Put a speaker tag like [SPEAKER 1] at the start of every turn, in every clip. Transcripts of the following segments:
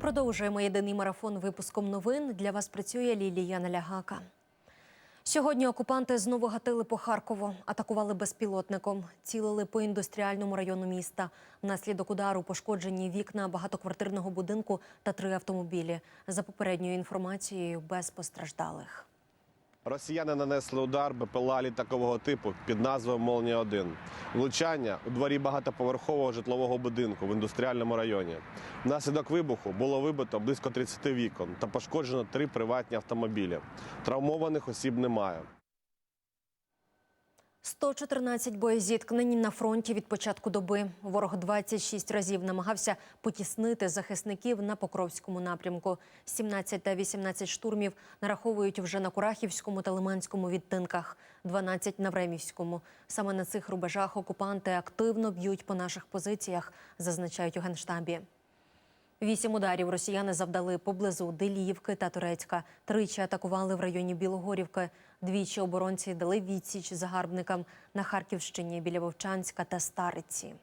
[SPEAKER 1] Продовжуємо єдиний марафон випуском новин. Для вас працює Лілія Налягака. Сьогодні окупанти знову гатили по Харкову, атакували безпілотником, цілили по індустріальному району міста. Внаслідок удару пошкоджені вікна багатоквартирного будинку та три автомобілі. За попередньою інформацією, без постраждалих.
[SPEAKER 2] Росіяни нанесли удар БПЛА літакового типу під назвою Молнія 1 Влучання у дворі багатоповерхового житлового будинку в індустріальному районі. Внаслідок вибуху було вибито близько 30 вікон та пошкоджено три приватні автомобілі. Травмованих осіб немає.
[SPEAKER 1] 114 боєзіткнень на фронті від початку доби. Ворог 26 разів намагався потіснити захисників на Покровському напрямку. 17 та 18 штурмів нараховують вже на Курахівському та Лиманському відтинках, 12 на Времівському. Саме на цих рубежах окупанти активно б'ють по наших позиціях, зазначають у генштабі. Вісім ударів росіяни завдали поблизу Деліївки та Турецька. Тричі атакували в районі Білогорівки. Двічі оборонці дали відсіч загарбникам на Харківщині біля Вовчанська та Стариці.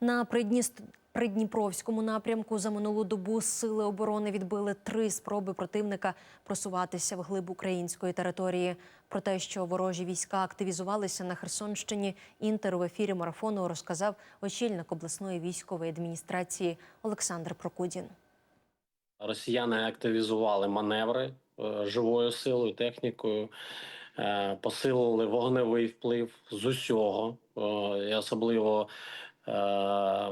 [SPEAKER 1] На Придніст... Придніпровському напрямку за минулу добу сили оборони відбили три спроби противника просуватися вглиб української території. Про те, що ворожі війська активізувалися на Херсонщині, інтер в ефірі марафону розказав очільник обласної військової адміністрації Олександр Прокудін.
[SPEAKER 3] Росіяни активізували маневри живою силою, технікою, е, посилили вогневий вплив з усього, е, і особливо, е,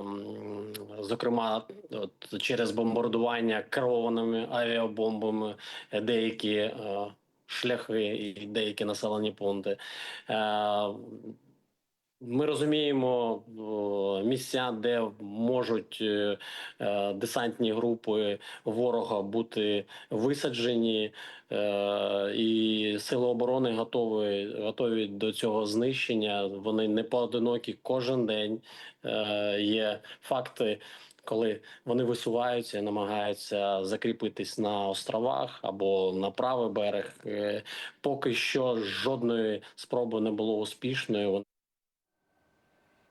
[SPEAKER 3] зокрема, от, через бомбардування керованими авіабомбами е, деякі е, шляхи і деякі населені пункти. Е, Ми розуміємо місця, де можуть е, е, десантні групи ворога бути висаджені, е, і сили оборони готові, готові до цього знищення. Вони не поодинокі кожен день. Є факти. Коли вони висуваються і намагаються закріпитись на островах або на правий берег, поки що жодної спроби не було успішною.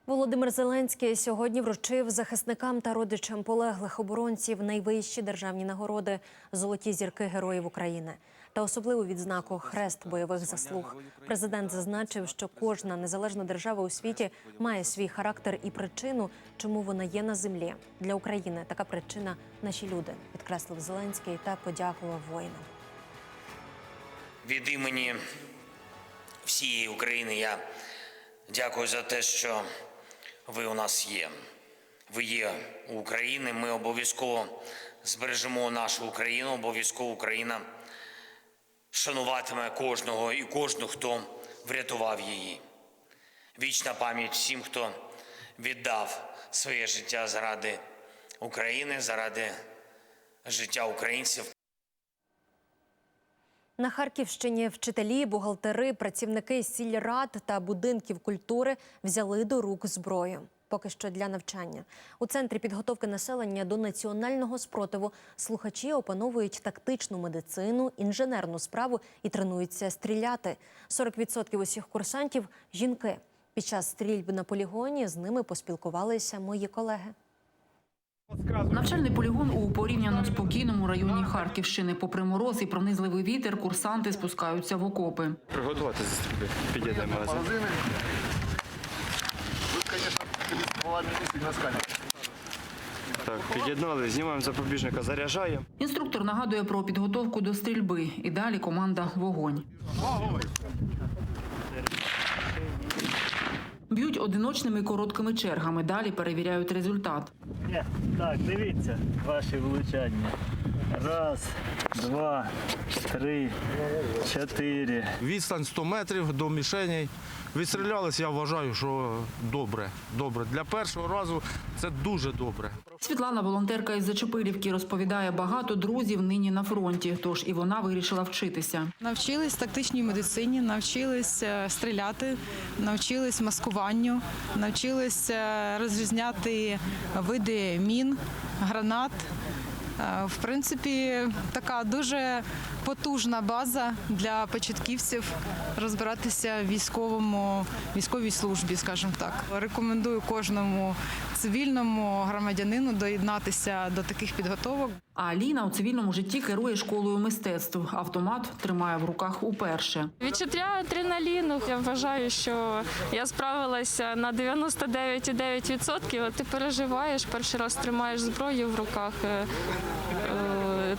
[SPEAKER 1] Володимир Зеленський сьогодні вручив захисникам та родичам полеглих оборонців найвищі державні нагороди золоті зірки Героїв України та особливу відзнаку Хрест бойових заслуг. Президент зазначив, що кожна незалежна держава у світі має свій характер і причину, чому вона є на землі. Для України така причина наші люди, підкреслив Зеленський та подякував воїнам.
[SPEAKER 4] від імені всієї України я дякую за те, що ви у нас є. Ви є у України. Ми обов'язково збережемо нашу Україну. Обов'язково Україна шануватиме кожного і кожну, хто врятував її. Вічна пам'ять всім, хто віддав своє життя заради України, заради життя українців.
[SPEAKER 1] На Харківщині вчителі, бухгалтери, працівники сільрад та будинків культури взяли до рук зброю. Поки що для навчання у центрі підготовки населення до національного спротиву слухачі опановують тактичну медицину, інженерну справу і тренуються стріляти. 40% усіх курсантів жінки. Під час стрільби на полігоні з ними поспілкувалися мої колеги.
[SPEAKER 5] Навчальний полігон у порівняно спокійному районі Харківщини. Попри мороз і пронизливий вітер, курсанти спускаються в окопи.
[SPEAKER 6] Приготуватися до стрільби. Підійдемо магазин. Так, під'єднали, знімаємо запобіжника, заряджаємо.
[SPEAKER 5] Інструктор нагадує про підготовку до стрільби. І далі команда вогонь. Б'ють одиночними короткими чергами. Далі перевіряють результат.
[SPEAKER 7] Так, дивіться ваші влучання. Раз, два, три, чотири.
[SPEAKER 8] Відстань 100 метрів до мішеней. Відстрілялись, я вважаю, що добре. Добре. Для першого разу це дуже добре.
[SPEAKER 5] Світлана, волонтерка із Зачепилівки, розповідає, багато друзів нині на фронті, тож і вона вирішила вчитися.
[SPEAKER 9] Навчились тактичній медицині, навчились е, стріляти, навчились маскуванню, навчились е, розрізняти види мін, гранат. Е, В принципі, така дуже потужна база для початківців розбиратися в військовому військовій службі, скажімо так. Рекомендую кожному цивільному громадянину доєднатися до таких підготовок.
[SPEAKER 5] А Аліна у цивільному житті керує школою мистецтв. Автомат тримає в руках уперше.
[SPEAKER 10] Відчуття адреналіну. Я вважаю, що я справилася на 99,9%. От Ти переживаєш, перший раз тримаєш зброю в руках.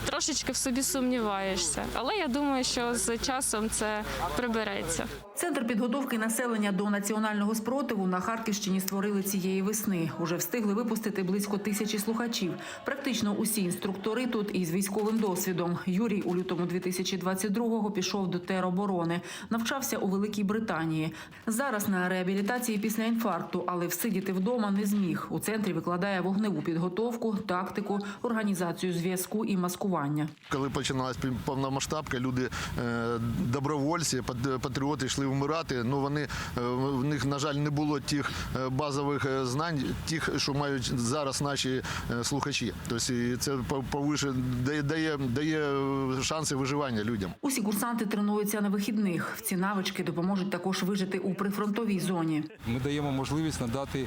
[SPEAKER 10] Трошечки в собі сумніваєшся, але я думаю, що з часом це прибереться.
[SPEAKER 5] Центр підготовки населення до національного спротиву на Харківщині створили цієї весни. Уже встигли випустити близько тисячі слухачів. Практично усі інструктори тут із військовим досвідом. Юрій у лютому 2022-го пішов до тероборони. Навчався у Великій Британії. Зараз на реабілітації після інфаркту, але всидіти вдома не зміг. У центрі викладає вогневу підготовку, тактику, організацію зв'язку і маскування.
[SPEAKER 11] Коли починалась повномасштабка, люди е, добровольці, пат- патріоти йшли вмирати. Ну вони е, в них, на жаль, не було тих е, базових е, знань, тих, що мають зараз наші слухачі. Тобто це по- повише дає, дає, дає шанси виживання людям.
[SPEAKER 5] Усі курсанти тренуються на вихідних. Ці навички допоможуть також вижити у прифронтовій зоні.
[SPEAKER 12] Ми даємо можливість надати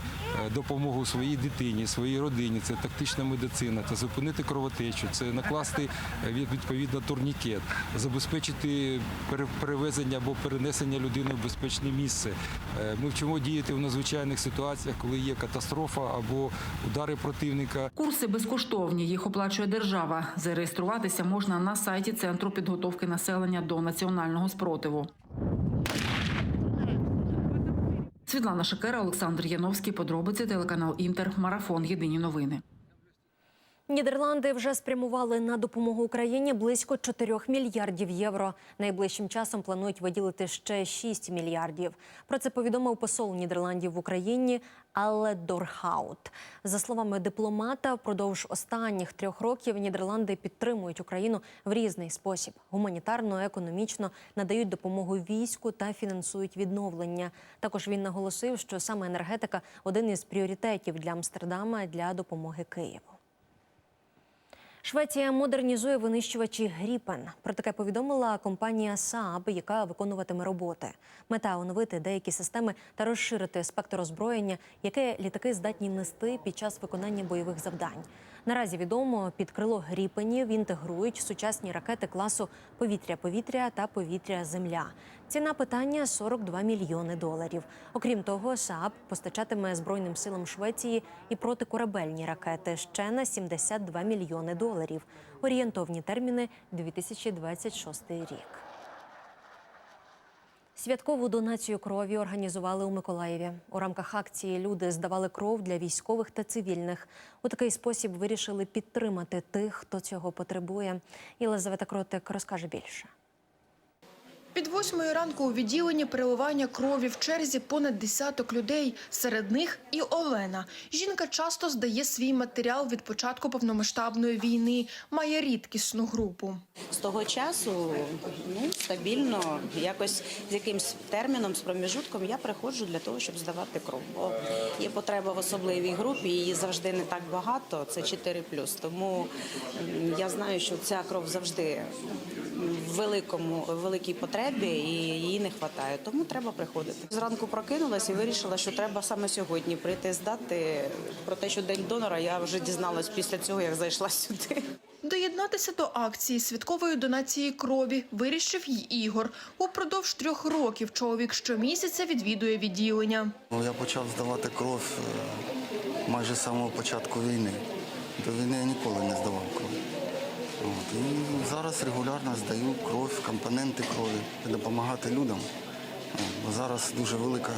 [SPEAKER 12] допомогу своїй дитині, своїй родині. Це тактична медицина, це зупинити кровотечу, це накласти від- відповідно турнікет, забезпечити пере- перевезення або перенесення людини в безпечне місце. Е, Ми вчимо діяти в надзвичайних ситуаціях, коли є катастрофа або удари противника.
[SPEAKER 5] Курси безкоштовні, їх оплачує держава. Зареєструватися можна на сайті Центру підготовки населення до національного спротиву. Світлана Шакера, Олександр Яновський. Подробиці телеканал Інтер. Марафон. Єдині новини.
[SPEAKER 1] Нідерланди вже спрямували на допомогу Україні близько 4 мільярдів євро. Найближчим часом планують виділити ще 6 мільярдів. Про це повідомив посол Нідерландів в Україні Алле Дорхаут. За словами дипломата, впродовж останніх трьох років Нідерланди підтримують Україну в різний спосіб: гуманітарно, економічно надають допомогу війську та фінансують відновлення. Також він наголосив, що саме енергетика один із пріоритетів для Амстердама для допомоги Києву. Швеція модернізує винищувачі Гріпен. Про таке повідомила компанія Saab, яка виконуватиме роботи. Мета оновити деякі системи та розширити спектр озброєння, яке літаки здатні нести під час виконання бойових завдань. Наразі відомо, під крило Гріпенів інтегрують сучасні ракети класу повітря-повітря та повітря-земля. Ціна питання 42 мільйони доларів. Окрім того, Saab постачатиме збройним силам Швеції і протикорабельні ракети ще на 72 мільйони доларів. Орієнтовні терміни 2026 рік. Святкову донацію крові організували у Миколаєві. У рамках акції люди здавали кров для військових та цивільних. У такий спосіб вирішили підтримати тих, хто цього потребує. Єлизавета Кротик розкаже більше.
[SPEAKER 13] Під восьмою ранку у відділенні переливання крові в черзі понад десяток людей. Серед них і Олена. Жінка часто здає свій матеріал від початку повномасштабної війни. Має рідкісну групу.
[SPEAKER 14] З того часу ну, стабільно, якось з якимсь терміном, з проміжутком я приходжу для того, щоб здавати кров. Бо є потреба в особливій групі, її завжди не так багато, це 4 Тому я знаю, що ця кров завжди в великому, великій потребі і її не вистачає. Тому треба приходити. Зранку прокинулась і вирішила, що треба саме сьогодні прийти здати. Про те, що день донора, я вже дізналась після цього, як зайшла сюди.
[SPEAKER 13] Доєднатися до акції святкової донації крові вирішив й Ігор. Упродовж трьох років чоловік щомісяця відвідує відділення.
[SPEAKER 15] Ну, Я почав здавати кров е, майже з самого початку війни. До війни я ніколи не здавав кров. От. І зараз регулярно здаю кров, компоненти крові, допомагати людям. От. Зараз дуже велика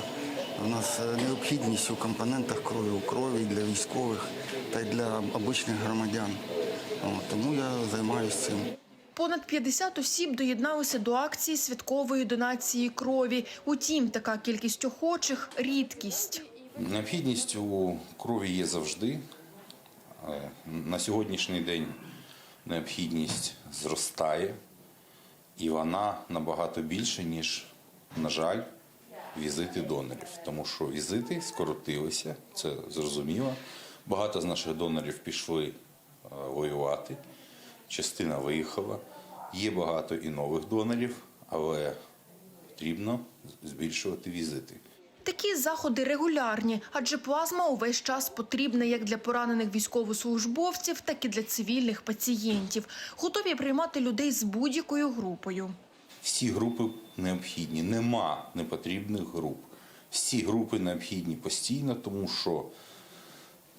[SPEAKER 15] у нас е, необхідність у компонентах крові, у крові для військових та й для обичних громадян. От. Тому я займаюся цим.
[SPEAKER 13] Понад 50 осіб доєдналися до акції святкової донації крові. Утім, така кількість охочих рідкість.
[SPEAKER 16] Необхідність у крові є завжди. Е, На сьогоднішній день необхідність зростає, і вона набагато більше, ніж, на жаль, візити донорів. Тому що візити скоротилися, це зрозуміло. Багато з наших донорів пішли е, воювати, частина виїхала. Є багато і нових донорів, але потрібно збільшувати візити.
[SPEAKER 13] Такі заходи регулярні, адже плазма увесь час потрібна як для поранених військовослужбовців, так і для цивільних пацієнтів. Готові приймати людей з будь-якою групою.
[SPEAKER 16] Всі групи необхідні, нема непотрібних груп. Всі групи необхідні постійно, тому що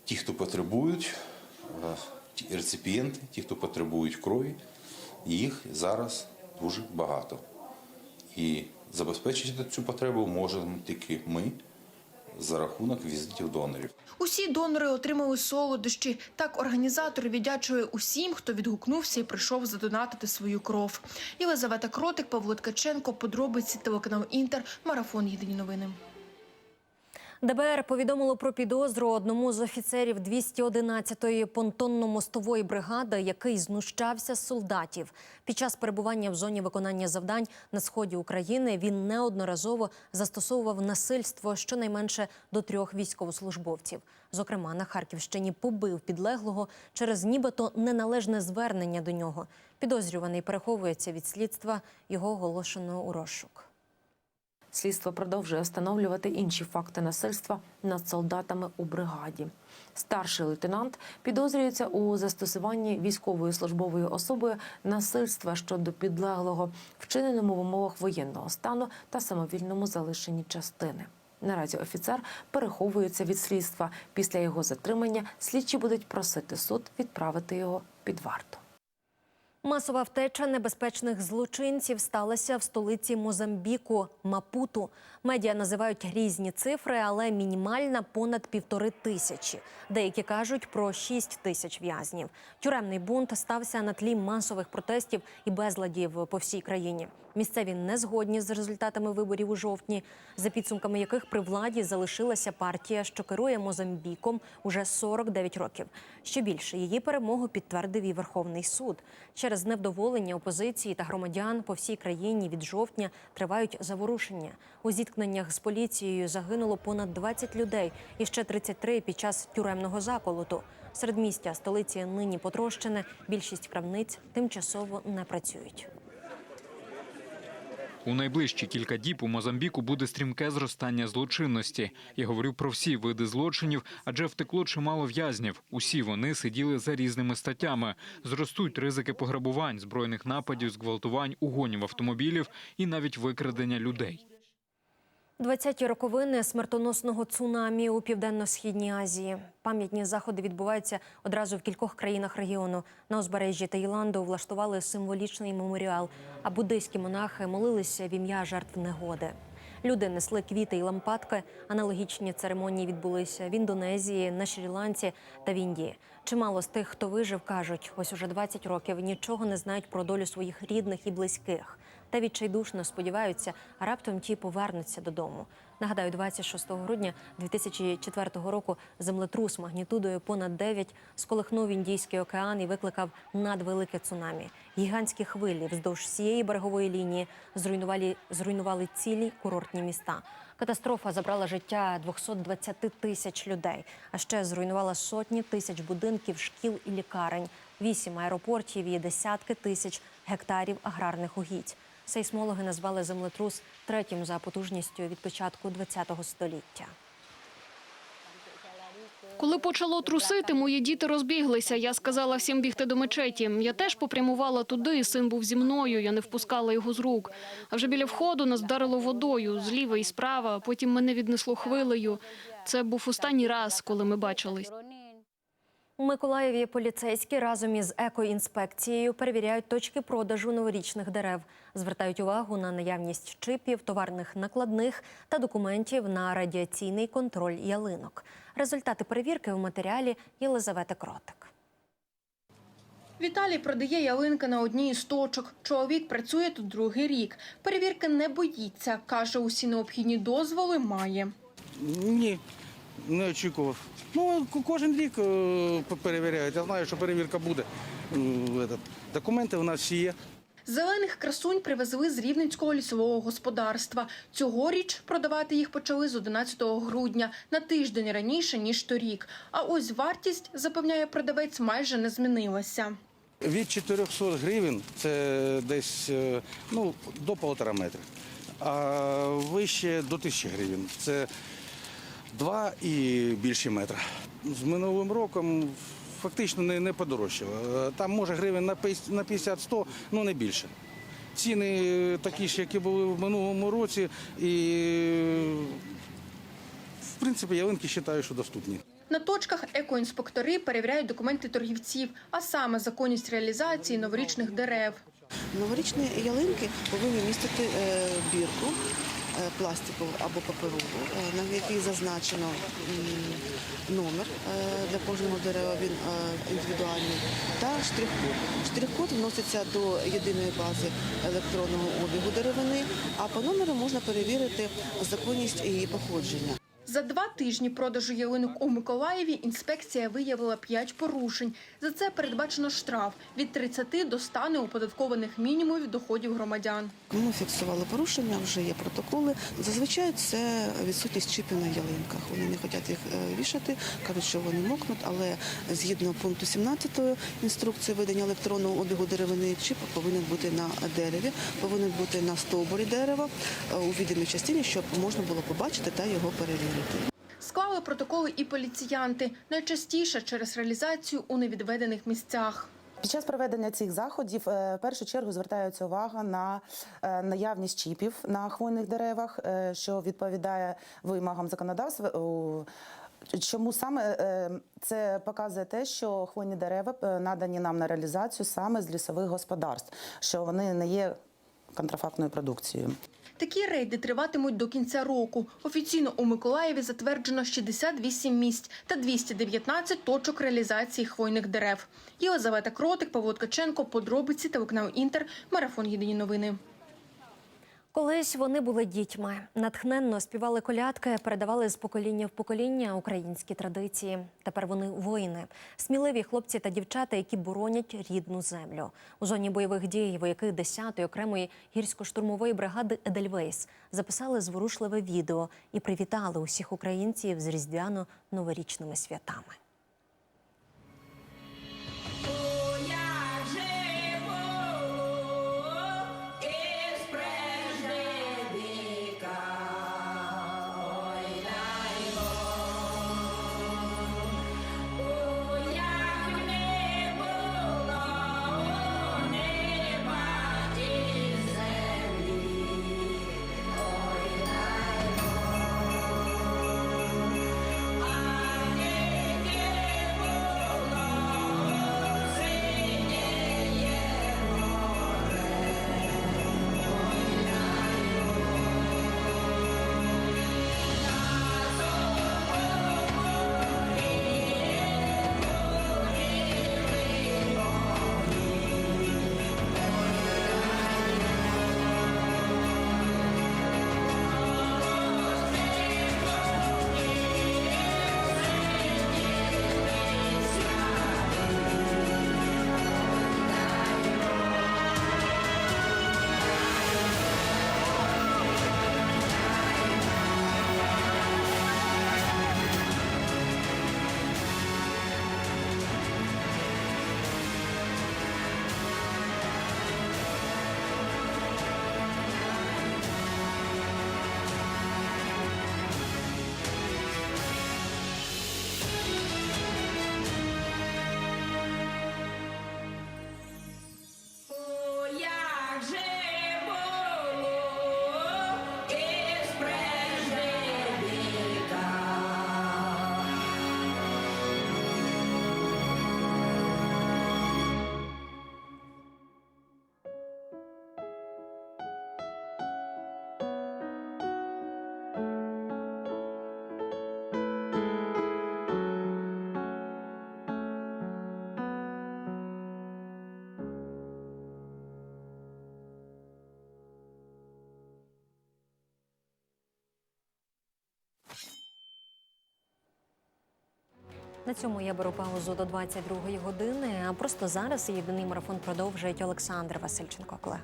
[SPEAKER 16] ті, хто потребують, е, реципієнти, ті, хто потребують крові, їх зараз дуже багато. І забезпечити цю потребу можемо тільки ми за рахунок візитів донорів.
[SPEAKER 13] Усі донори отримали солодощі. Так організатор віддячує усім, хто відгукнувся і прийшов задонатити свою кров. Єлизавета Кротик, Павло Ткаченко, подробиці телеканал Інтер, марафон Єдині новини.
[SPEAKER 1] ДБР повідомило про підозру одному з офіцерів 211-ї понтонно-мостової бригади, який знущався з солдатів. Під час перебування в зоні виконання завдань на сході України він неодноразово застосовував насильство щонайменше до трьох військовослужбовців. Зокрема, на Харківщині побив підлеглого через нібито неналежне звернення до нього. Підозрюваний переховується від слідства. Його оголошено у розшук.
[SPEAKER 17] Слідство продовжує встановлювати інші факти насильства над солдатами у бригаді. Старший лейтенант підозрюється у застосуванні військовою службовою особою насильства щодо підлеглого, вчиненому в умовах воєнного стану та самовільному залишенні частини. Наразі офіцер переховується від слідства. Після його затримання слідчі будуть просити суд відправити його під варту.
[SPEAKER 1] Масова втеча небезпечних злочинців сталася в столиці Мозамбіку Мапуту. Медіа називають різні цифри, але мінімальна понад півтори тисячі. Деякі кажуть про шість тисяч в'язнів. Тюремний бунт стався на тлі масових протестів і безладів по всій країні. Місцеві не згодні з результатами виборів у жовтні, за підсумками яких при владі залишилася партія, що керує Мозамбіком уже 49 років. Що більше її перемогу підтвердив і Верховний суд. Через невдоволення опозиції та громадян по всій країні від жовтня тривають заворушення. У зіткненнях з поліцією загинуло понад 20 людей і ще 33 під час тюремного заколоту. Серед містя столиці нині потрощене. Більшість крамниць тимчасово не працюють.
[SPEAKER 18] У найближчі кілька діб у Мозамбіку буде стрімке зростання злочинності. Я говорю про всі види злочинів, адже втекло чимало в'язнів. Усі вони сиділи за різними статтями. Зростуть ризики пограбувань, збройних нападів, зґвалтувань, угонів автомобілів і навіть викрадення людей.
[SPEAKER 1] 20-ті роковини смертоносного цунамі у південно-східній Азії. Пам'ятні заходи відбуваються одразу в кількох країнах регіону. На узбережжі Таїланду влаштували символічний меморіал, а буддийські монахи молилися в ім'я жертв негоди. Люди несли квіти і лампадки. Аналогічні церемонії відбулися в Індонезії, на Шрі-Ланці та в Індії. Чимало з тих, хто вижив, кажуть, ось уже 20 років нічого не знають про долю своїх рідних і близьких. Та відчайдушно сподіваються, раптом ті повернуться додому. Нагадаю, 26 грудня 2004 року землетрус магнітудою понад 9 сколихнув Індійський океан і викликав надвелике цунамі. Гігантські хвилі вздовж всієї берегової лінії зруйнували, зруйнували цілі курортні міста. Катастрофа забрала життя 220 тисяч людей, а ще зруйнувала сотні тисяч будинків, шкіл і лікарень, вісім аеропортів і десятки тисяч гектарів аграрних угідь. Сейсмологи назвали землетрус третім за потужністю від початку ХХ століття.
[SPEAKER 19] Коли почало трусити, мої діти розбіглися. Я сказала всім бігти до мечеті. Я теж попрямувала туди. Син був зі мною. Я не впускала його з рук. А вже біля входу нас вдарило водою зліва і справа. Потім мене віднесло хвилею. Це був останній раз, коли ми бачились.
[SPEAKER 1] У Миколаєві поліцейські разом із екоінспекцією перевіряють точки продажу новорічних дерев. Звертають увагу на наявність чипів, товарних накладних та документів на радіаційний контроль ялинок. Результати перевірки у матеріалі Єлизавети Кротик.
[SPEAKER 13] Віталій продає ялинки на одній із точок. Чоловік працює тут другий рік. Перевірки не боїться. Каже, усі необхідні дозволи має.
[SPEAKER 8] Ні, не очікував. Ну, кожен рік е, перевіряють. Я знаю, що перевірка буде. Документи у нас всі є.
[SPEAKER 13] Зелених красунь привезли з Рівненського лісового господарства. Цьогоріч продавати їх почали з 11 грудня, на тиждень раніше, ніж торік. А ось вартість, запевняє продавець, майже не змінилася.
[SPEAKER 8] Від 400 гривень це десь е, ну, до полтора метра. А вище до 1000 гривень. Це 2 і більше метра. З минулим роком фактично не, не подорожчало. Е, Там може гривень на 50 на 50-100, ну не більше. Ціни такі ж, які були в минулому році, і в принципі ялинки вважаю, що доступні.
[SPEAKER 13] На точках екоінспектори перевіряють документи торгівців, а саме законність реалізації новорічних дерев.
[SPEAKER 20] Новорічні ялинки повинні містити е, бірку е, пластикову або паперову, е, на якій зазначено номер е, для кожного дерева, він е, індивідуальний, та штрих-код. Штрих-код вноситься до єдиної бази електронного обігу деревини, а по номеру можна перевірити законність її походження.
[SPEAKER 13] За два тижні продажу ялинок у Миколаєві інспекція виявила 5 порушень. За це передбачено штраф від 30 до 100 неоподаткованих мінімумів доходів громадян.
[SPEAKER 20] Ми фіксували порушення, вже є протоколи. Зазвичай це відсутність чіпів на ялинках. Вони не хочуть їх е, вішати, кажуть, що вони мокнуть, але згідно пункту 17 інструкції видання електронного обігу деревини, чіп повинен бути на дереві, повинен бути на стовбурі дерева е, у відомій частині, щоб можна було побачити та його перевірити.
[SPEAKER 13] Склали протоколи і поліціянти, найчастіше через реалізацію у невідведених місцях.
[SPEAKER 21] Під час проведення цих заходів е, в першу чергу звертається увага на е, наявність чіпів на хвойних деревах, е, що відповідає вимогам законодавства. Чому саме це показує те, що хвойні дерева надані нам на реалізацію саме з лісових господарств, що вони не є контрафактною продукцією.
[SPEAKER 13] Такі рейди триватимуть до кінця року. Офіційно у Миколаєві затверджено 68 місць та 219 точок реалізації хвойних дерев. Єлизавета Кротик, Павло Ткаченко, подробиці телеканал Інтер, марафон Єдині новини.
[SPEAKER 1] Колись вони були дітьми, натхненно співали колядки, передавали з покоління в покоління українські традиції. Тепер вони воїни, сміливі хлопці та дівчата, які боронять рідну землю. У зоні бойових дій вояки 10-ї окремої гірсько-штурмової бригади Едельвейс записали зворушливе відео і привітали усіх українців з різдвяно-новорічними святами. На цьому я беру паузу до 22-ї години. А просто зараз єдиний марафон продовжують Олександр Васильченко. Колега.